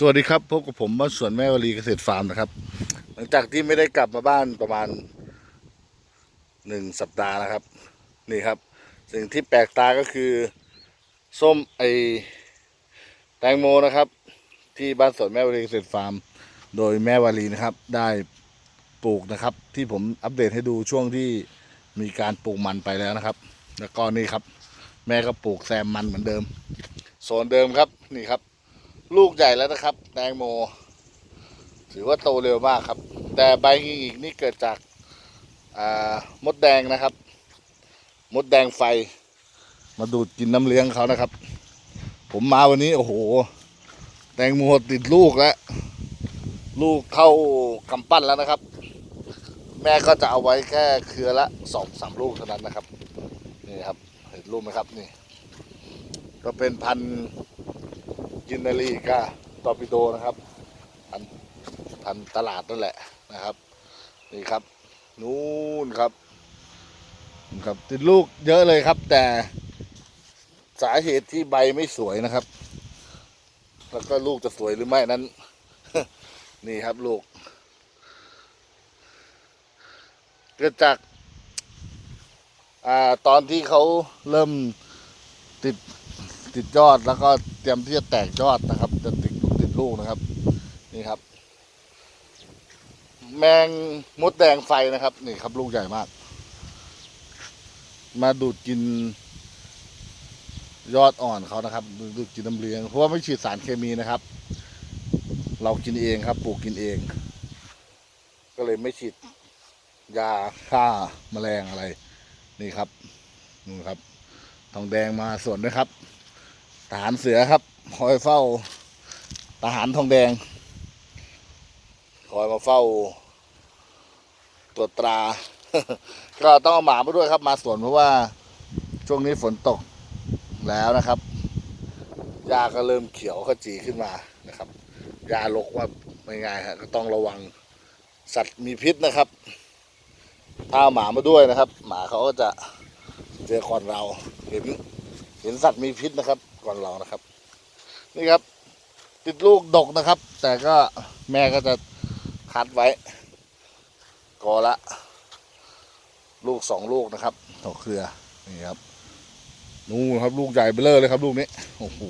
สวัสดีครับพบกับผมบ้านสวนแม่วลีเกษตรฟาร์มนะครับ หลังจากที่ไม่ได้กลับมาบ้านประมาณหนึ่งสัปดาห์นะครับ นี่ครับ สิ่งที่แปลกตาก็คือส้มไอแตงโมนะครับ ที่บ้านสวนแม่วลีเกษตรฟาร์ม โดยแม่วลีนะครับ ได้ปลูกนะครับ ที่ผมอัปเดตให้ดูช่วงที่มีการปลูกมันไปแล้วนะครับ แล้วก็นี่ครับ แม่ก็ปลูกแซมมันเหมือนเดิมโซนเดิมครับนี่ครับ ลูกใหญ่แล้วนะครับ แตงโม ถือว่าโตเร็วมากครับ แต่ใบงิงอีกนี่เกิดจากามดแดงนะครับ มดแดงไฟ มาดูดกินน้ำเลี้ยงเขานะครับ ผมมาวันนี้ โอ้โห แตงโมติดลูกแล้ว ลูกเข้ากำปั้นแล้วนะครับ แม่ก็จะเอาไว้แค่เครือละสองสามลูกเท่านั้นนะครับ นี่ครับ เห็นลูกไหมครับนี่ ก็เป็นพัน กินนารีกาตอปิโดนะครับพันพันตลาดนั่นแหละนะครับ นี่ครับ นู่นครับครับติดลูกเยอะเลยครับ แต่สาเหตุที่ใบไม่สวยนะครับ แล้วก็ลูกจะสวยหรือไม่นั้น นี่ครับลูกเกิดจากอ่าตอนที่เขาเริ่มติดติดยอดแล้วก็ ตรียมที่จะแตกยอดนะครับ จะติดลูกติดลูกนะครับ นี่ครับ แมงมดแดงไฟนะครับ นี่ครับลูกใหญ่มาก มาดูดกินยอดอ่อนเขานะครับ ดูดกินน้ำเลี้ยงเพราะว่าไม่ฉีดสารเคมีนะครับ เรากินเองครับปลูกกินเอง ก็เลยไม่ฉีดยาฆ่าแมลงอะไร นี่ครับนี่ครับ ทองแดงมาส่วนด้วยครับ ทหารเสือครับ คอยเฝ้าทหารทองแดง คอยมาเฝ้าตรวจตรา ก็ต้องเอาหมามาด้วยครับ มาสวนเพราะว่าช่วงนี้ฝนตกแล้วนะครับหญ้าก็เริ่มเขียวขจีขึ้นมานะครับหญ้าลกว่าไม่ง่ายฮะก็ต้องระวังสัตว์มีพิษนะครับ ถ้าเอาหมามาด้วยนะครับ หมาเขาก็จะเจอก่อนเราเห็นเห็นสัตว์มีพิษนะครับ ก่อนเรานะครับ นี่ครับ ติดลูกดกนะครับ แต่ก็แม่ก็จะคัดไว้กอละ ลูกสองลูกนะครับต่อเครือนี่ครับนู่นครับลูกใหญ่เบ้อเร่อเลยครับ ลูกนี้โอ้โห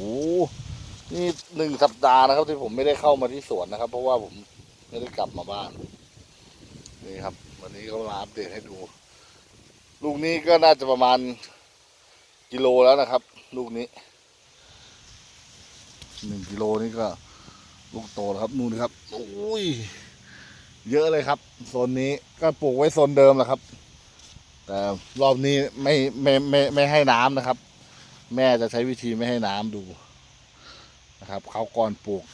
นี่หนึ่งสัปดาห์นะครับ ที่ผมไม่ได้เข้ามาที่สวนนะครับ เพราะว่าผมไม่ได้กลับมาบ้าน นี่ครับ วันนี้ก็มาอัปเดตให้ดู ลูกนี้ก็น่าจะประมาณกิโลแล้วนะครับ ลูกนี้ หนึ่งกิโลนี่ก็ลูกโตแล้วครับนู่นครับโอ้ยเยอะเลยครับโซนนี้ก็ปลูกไว้โซนเดิมแหละครับ แต่รอบนี้ไม่ไม่ไม่ไม่ให้น้ำนะครับ แม่จะใช้วิธีไม่ให้น้ำดูนะครับเขาก่อนปลูก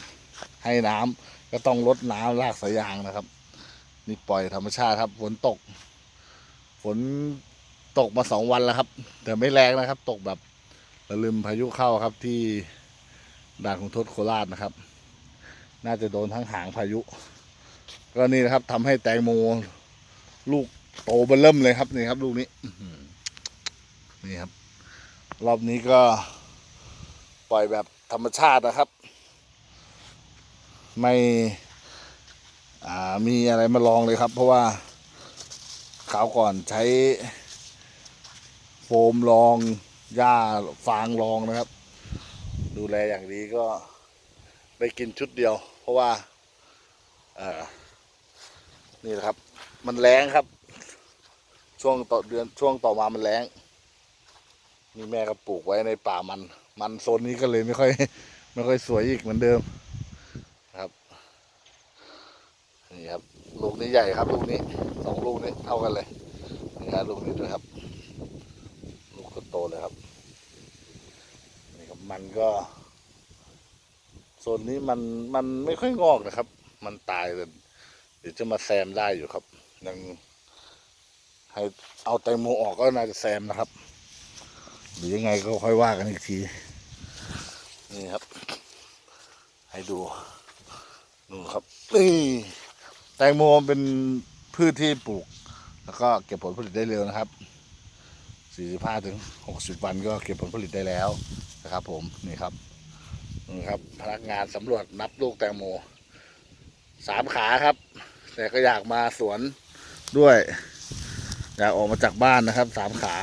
ให้น้ำก็ต้องลดน้ำรากสายยางนะครับ นี่ปล่อยธรรมชาติครับฝนตกฝนตกมาสองวันแล้วครับ แต่ไม่แรงนะครับ ตกแบบระลืมพายุเข้าครับที่ ด่านของทศโคราชนะครับ น่าจะโดนทั้งหางพายุ ก็นี่นะครับทำให้แตงโมลูกโตเบิ่มเริ่มเลยครับนี่ครับลูกนี้นี่ครับ รอบนี้ก็ปล่อยแบบธรรมชาตินะครับ ไม่อ่ามีอะไรมาลองเลยครับ เพราะว่าขาวก่อนใช้ โฟมรองหญ้าฟางรองนะครับ ดูแลอย่างดีก็ได้กินชุดเดียว เพราะว่าเออนี่นะครับ มันแรงครับ ช่วงต่อเดือนช่วงต่อมามันแรงนี่แม่ก็ปลูกไว้ในป่ามัน มันโซนนี้ก็เลยไม่ค่อย ไม่ค่อยสวยอีกเหมือนเดิมครับนี่ครับลูกนี้ใหญ่ครับลูกนี้สองลูกนี้เท่ากันเลยนี่ครับลูกนี้ด้วยครับ ลูกก็โตเลยครับ มันก็โซนนี้มันมันไม่ค่อยงอกนะครับ มันตายเดี๋ยวจะมาแซมได้อยู่ครับ ยังให้เอาแตงโมออกก็น่าจะแซมนะครับ หรือยังไงก็ค่อยว่ากันอีกที นี่ครับ ให้ดูนู่นครับนี่แตงโมเป็นพืชที่ปลูก แล้วก็เก็บผลผลิตได้เร็วนะครับ 45ถึง 60 วันก็เก็บผลผลิตได้แล้วนะครับผมนี่ครับนะครับ พนักงานสำรวจนับลูกแตงโมสามขาครับ แต่ก็อยากมาสวนด้วย อยากออกมาจากบ้านนะครับสามขา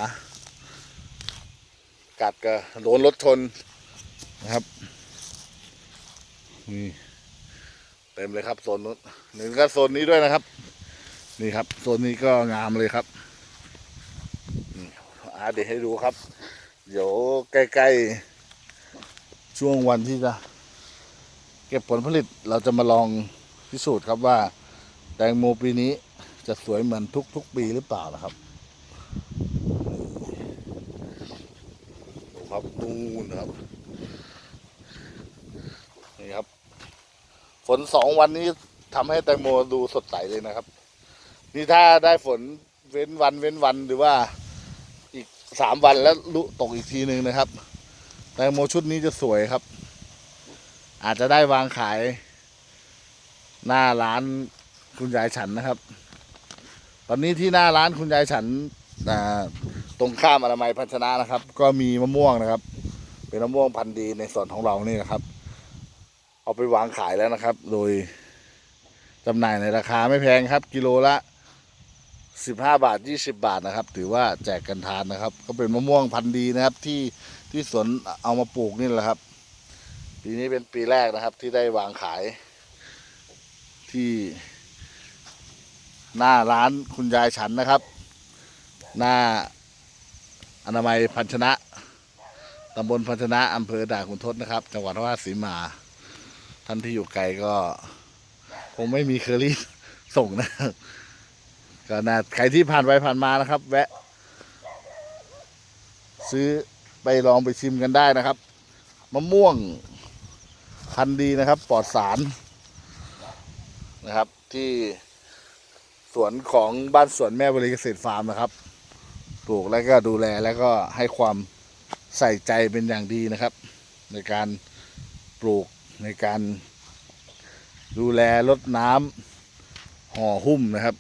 กัดก็โดนรถชนนะครับนี่เต็มเลยครับโซนนู้นหนึ่งก็โซนนี้ด้วยนะครับ นี่ครับโซนนี้ก็งามเลยครับ อ่าเดี๋ยวให้ดูครับ เดี๋ยวใกล้ ๆ ช่วงวันที่จะเก็บผลผลิตเราจะมาลองพิสูจน์ครับว่า แตงโมปีนี้จะสวยเหมือนทุก ๆ ปีหรือเปล่านะครับดูครับนู่นะครับนี่ครับฝนสองวันนี้ทำให้แตงโมดูสดใสเลยนะครับ นี่ถ้าได้ฝนเว้นวันเว้นวันหรือว่า สามวันแล้วลุตกอีกทีหนึ่งนะครับ แตงโมชุดนี้จะสวยครับ อาจจะได้วางขาย หน้าร้านคุณยายฉันนะครับ ตอนนี้ที่หน้าร้านคุณยายฉันตรงข้ามอนามัยพัชนะนะครับ ก็มีมะม่วงนะครับ เป็นมะม่วงพันธุ์ดีในส่วนของเรานี่นะครับ เอาไปวางขายแล้วนะครับ โดยจำหน่ายในราคาไม่แพงครับ กิโลละ สิบห้าบาทยี่สิบาทนะครับ ถือว่าแจกกันทานนะครับ ก็เป็นมะม่วงพันธุ์ดีนะครับ ที่ที่สวนเอามาปลูกนี่แหละครับ ปีนี้เป็นปีแรกนะครับ ที่ได้วางขาย ที่ หน้าร้านคุณยายฉันนะครับ หน้าอนามัยพันชนะตำบลพันชนะอำเภอด่านขุนทดนะครับ จังหวัดนครราชสีมา ท่านที่อยู่ไกลก็ คงไม่มีเคอรี่ส่งนะ ก็น่าใครที่ผ่านไปผ่านมานะครับ แวะ ซื้อไปลองไปชิมกันได้นะครับมะม่วงพันธุ์ดีนะครับ ปลอดสารนะครับ ที่สวนของบ้านสวนแม่บริเกษตรฟาร์มนะครับปลูกแล้วก็ดูแลแล้วก็ให้ความใส่ใจเป็นอย่างดีนะครับ ในการปลูกในการดูแลรดน้ำห่อหุ้มนะครับ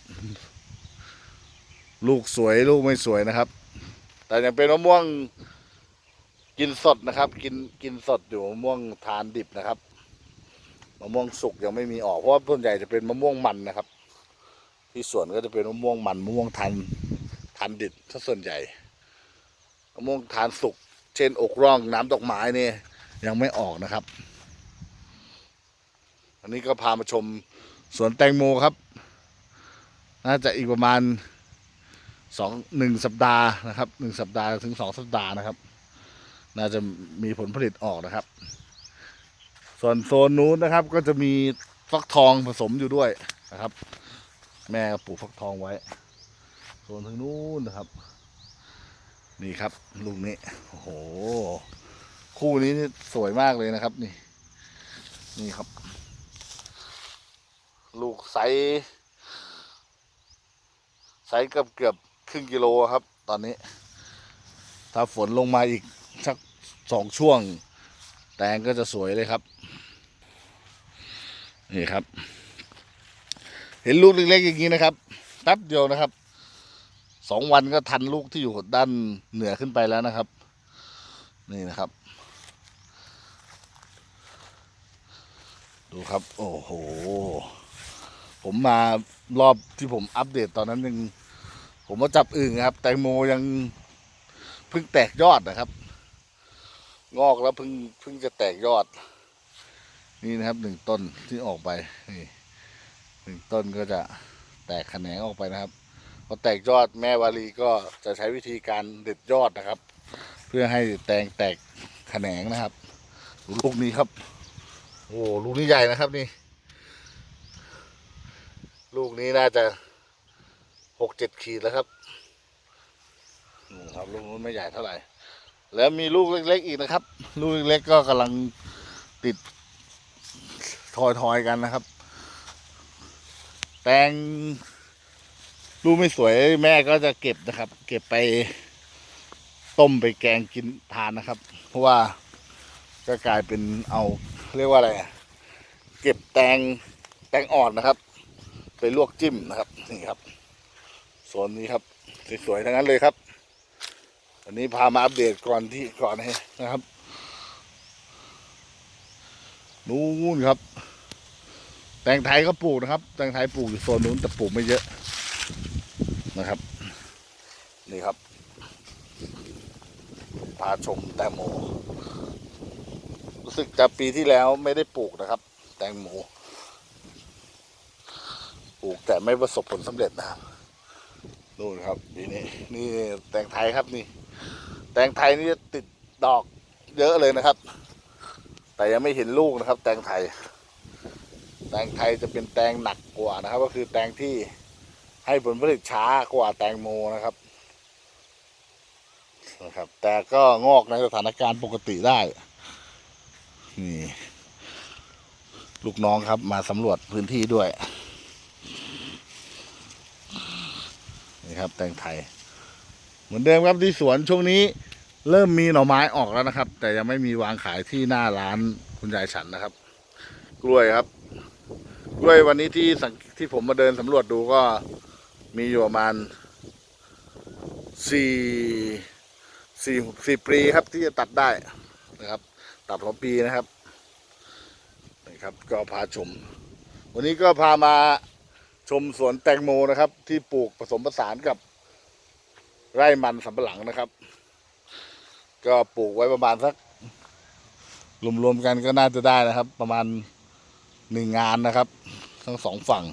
ลูกสวยลูกไม่สวยนะครับ แต่ยังเป็นมะม่วงกินสดนะครับ กินกินสดอยู่มะม่วงทานดิบนะครับมะม่วงสุกยังไม่มีออกเพราะว่าส่วนใหญ่จะเป็นมะม่วงมันนะครับ ที่สวนก็จะเป็นมะม่วงมันมะม่วงทานทานดิบถ้าส่วนใหญ่มะม่วงทานสุก เช่นอกร่องน้ำดอกไม้เนี่ยยังไม่ออกนะครับ อันนี้ก็พามาชมสวนแตงโมครับ น่าจะอีกประมาณ สองหนึ่งสัปดาห์นะครับหนึ่งสัปดาห์ถึงสองสัปดาห์นะครับ น่าจะมีผลผลิตออกนะครับ ส่วนโซนนู้นนะครับ ก็จะมีฟักทองผสมอยู่ด้วยนะครับ แม่ปลูกฟักทองไว้ โซนทางนู้นนะครับ นี่ครับลูกนี้โอ้โหคู่นี้นี่สวยมากเลยนะครับ นี่ นี่ครับ ลูกไซส์ไซส์เกือบเกือบ ครึ่งกิโลครับ ตอนนี้ ถ้าฝนลงมาอีกสักสองช่วง แตงก็จะสวยเลยครับ นี่ครับ เห็นลูกเล็กๆอย่างนี้นะครับแป๊บเดียวนะครับสองวันก็ทันลูกที่อยู่ด้านเหนือขึ้นไปแล้วนะครับ นี่นะครับ ดูครับ โอ้โห ผมมารอบที่ผมอัปเดตตอนนั้นยัง ผมว่าจับอึ่งครับ แตงโมยังเพิ่งแตกยอดนะครับ งอกแล้วเพิ่งเพิ่งจะแตกยอด นี่นะครับหนึ่งต้นที่ออกไปนี่หนึ่งต้นก็จะแตกแขนงออกไปนะครับพอแตกยอดแม่วาลีก็จะใช้วิธีการเด็ดยอดนะครับ เพื่อให้แตงแตกแขนงนะครับลูกนี้ครับ โอ้ลูกนี้ใหญ่นะครับนี่ ลูกนี้น่าจะ หกเจ็ดขีดแล้วครับนี่ครับลูกนู้นไม่ใหญ่เท่าไหร่ แล้วมีลูกเล็ก ๆ อีกนะครับ ลูกเล็กๆก็กำลังติดทอยๆกันนะครับ แตงลูกไม่สวยแม่ก็จะเก็บนะครับ เก็บไปต้มไปแกงกินทานนะครับ เพราะว่าก็กลายเป็นเอาเรียกว่าอะไรเก็บแตงแตงอ่อนนะครับ ไปลวกจิ้มนะครับนี่ครับ โซนนี้ครับ สวยๆทั้งนั้นเลยครับ วันนี้พามาอัปเดตก่อนที่ก่อนให้นะครับ นู้นครับ แตงไทยก็ปลูกนะครับ แตงไทยปลูกอยู่โซนนู้นแต่ปลูกไม่เยอะนะครับ นี่ครับ พาชมแตงโมรู้สึกจะปีที่แล้วไม่ได้ปลูกนะครับ แตงโมปลูกแต่ไม่ประสบผลสำเร็จนะครับ นู่นครับปีนี้นี่แตงไทยครับนี่ แตงไทยนี่จะติดดอกเยอะเลยนะครับ แต่ยังไม่เห็นลูกนะครับ แตงไทย แตงไทยจะเป็นแตงหนักกว่านะครับ ก็คือแตงที่ให้ผลผลิตช้ากว่าแตงโมนะครับนะครับ แต่ก็งอกในสถานการณ์ปกติได้ นี่ ลูกน้องครับมาสำรวจพื้นที่ด้วย นี่ครับ แตงไทย เหมือนเดิมครับที่สวนช่วงนี้เริ่มมีหน่อไม้ออกแล้วนะครับ แต่ยังไม่มีวางขายที่หน้าร้านคุณยายฉันนะครับ กล้วยครับ กล้วยวันนี้ที่สังที่ผมมาเดินสำรวจดูก็มีอยู่ประมาณสี่สี่สี่ปีครับที่จะตัดได้นะครับ ตัดหัวปีนะครับนะครับ ก็พาชม วันนี้ก็พามา ชมสวนแตงโมนะครับ ที่ปลูกผสมผสานกับไร่มันสำปะหลังนะครับ ก็ปลูกไว้ประมาณสักรวมๆกันก็น่าจะได้นะครับ ประมาณหนึ่งงานนะครับ ทั้งสองฝั่ง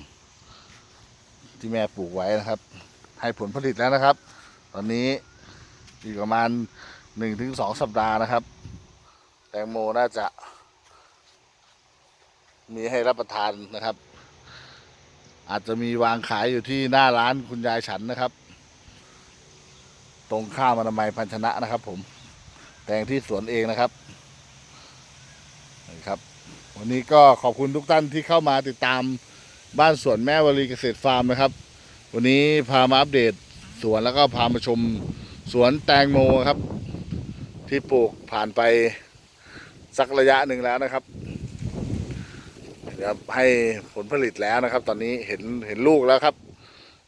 ที่แม่ปลูกไว้นะครับ ให้ผลผลิตแล้วนะครับ ตอนนี้อีกประมาณหนึ่งถึงสองสัปดาห์นะครับ แตงโมน่าจะ มีให้รับประทานนะครับ อาจจะมีวางขายอยู่ที่หน้าร้านคุณยายฉันนะครับ ตรงข้ามอนามัยพันชนะนะครับ ผม แตงที่สวนเองนะครับนี่ครับ วันนี้ก็ขอบคุณทุกท่านที่เข้ามาติดตามบ้านสวนแม่วลีเกษตรฟาร์มนะครับ วันนี้พามาอัปเดตสวนแล้วก็พามาชมสวนแตงโมครับ ที่ปลูกผ่านไปสักระยะหนึ่งแล้วนะครับ นะครับให้ผลผลิตแล้วนะครับ ตอนนี้เห็นเห็นลูกแล้วครับ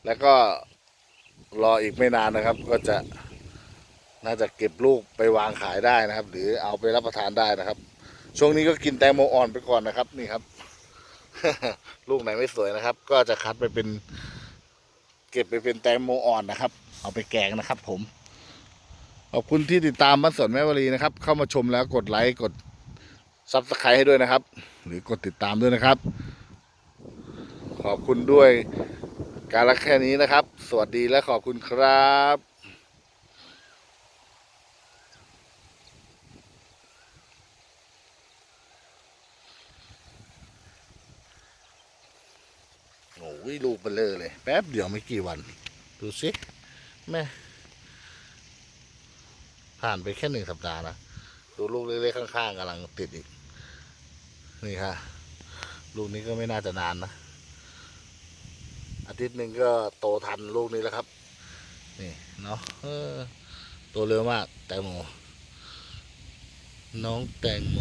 แล้วก็รออีกไม่นานนะครับ ก็จะน่าจะเก็บลูกไปวางขายได้นะครับ หรือเอาไปรับประทานได้นะครับ ช่วงนี้ก็กินแตงโมอ่อนไปก่อนนะครับนี่ครับ ลูกไหนไม่สวยนะครับ ก็จะคัดไปเป็น เก็บไปเป็นแตงโมอ่อนนะครับ เอาไปแกงนะครับ ผมขอบคุณที่ติดตามบ้านสวนแม่วลีนะครับ เข้ามาชมแล้วกดไลค์กด ซับสไครต์ให้ด้วยนะครับ หรือกดติดตามด้วยนะครับ ขอบคุณด้วยการรักแค่นี้นะครับ สวัสดีและขอบคุณครับโอ้ยลูกเบลเลอเลย แป๊บเดียวไม่กี่วัน ดูสิแม่ผ่านไปแค่หนึ่งสัปดาห์นะ ดูลูกเล็กๆข้างๆกำลังติดอีก นี่ค่ะลูกนี้ก็ไม่น่าจะนานนะอาทิตย์หนึ่งก็โตทันลูกนี้แล้วครับ นี่เนาะโตเร็วมากแตงโมน้องแตงโม